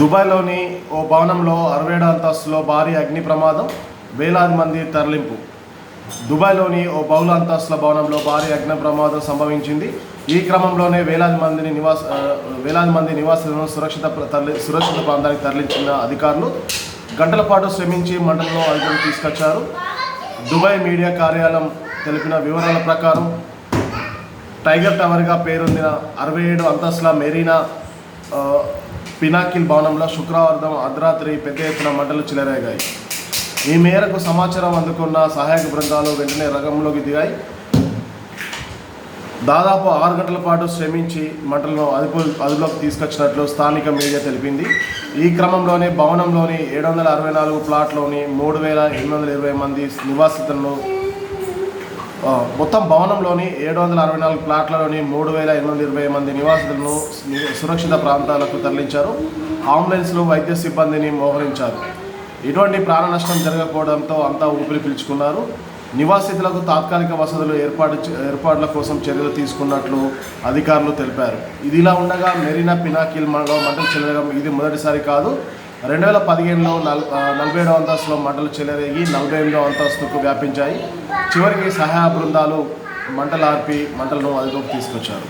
దుబాయ్లోని ఓ భవనంలో అరవై ఏడు అంతస్తులో భారీ అగ్ని ప్రమాదం వేలాది మంది తరలింపు. దుబాయ్లోని ఓ బహుళ అంతస్తుల భవనంలో భారీ అగ్ని ప్రమాదం సంభవించింది. ఈ క్రమంలోనే వేలాది మందిని నివాస వేలాది మంది నివాసులను సురక్షిత తరలి సురక్షిత ప్రాంతానికి తరలించిన అధికారులు గంటల పాటు శ్రమించి మండలంలో అదుపులోకి తీసుకొచ్చారు. దుబాయ్ మీడియా కార్యాలయం తెలిపిన వివరాల ప్రకారం టైగర్ టవర్గా పేరొందిన అరవై ఏడు అంతస్తుల మెరీనా పినాకిల్ భవనంలో శుక్రవారం అర్ధరాత్రి పెద్ద ఎత్తున మంటలు చెలరేగాయి. ఈ మేరకు సమాచారం అందుకున్న సహాయక బృందాలు వెంటనే రంగంలోకి దిగాయి. దాదాపు ఆరు గంటల పాటు శ్రమించి మంటలను అదుపు అదుపులోకి తీసుకొచ్చినట్లు స్థానిక మీడియా తెలిపింది. ఈ క్రమంలోనే భవనంలోని ఏడు వందల అరవై నాలుగు ప్లాట్లోని మూడు వేల ఎనిమిది వందల ఇరవై మంది నివాసితులను మొత్తం భవనంలోని ఏడు వందల అరవై నాలుగు ప్లాట్లలోని మూడు వేల ఎనిమిది వందల ఇరవై మంది నివాసితులను సురక్షిత ప్రాంతాలకు తరలించారు. అంబులెన్స్లు వైద్య సిబ్బందిని మోహరించారు. ఎటువంటి ప్రాణ నష్టం జరగకపోవడంతో అంతా ఊపిరి పీల్చుకున్నారు. నివాసితులకు తాత్కాలిక వసతులు ఏర్పాటు చే- ఏర్పాట్ల కోసం చర్యలు తీసుకున్నట్లు అధికారులు తెలిపారు. ఇదిలా ఉండగా మెరీనా పినాకిల్ మండలం మండలి చెల్లడం ఇది మొదటిసారి కాదు. రెండు వేల పదిహేనులో నలభై ఏడవ అంతస్తులో మంటలు చెలరేగి నలభై ఎనిమిదవ అంతస్తుకు వ్యాపించాయి. చివరికి సహాయ బృందాలు మంటలు ఆర్పి మంటలను అదుపులోకి తీసుకొచ్చారు.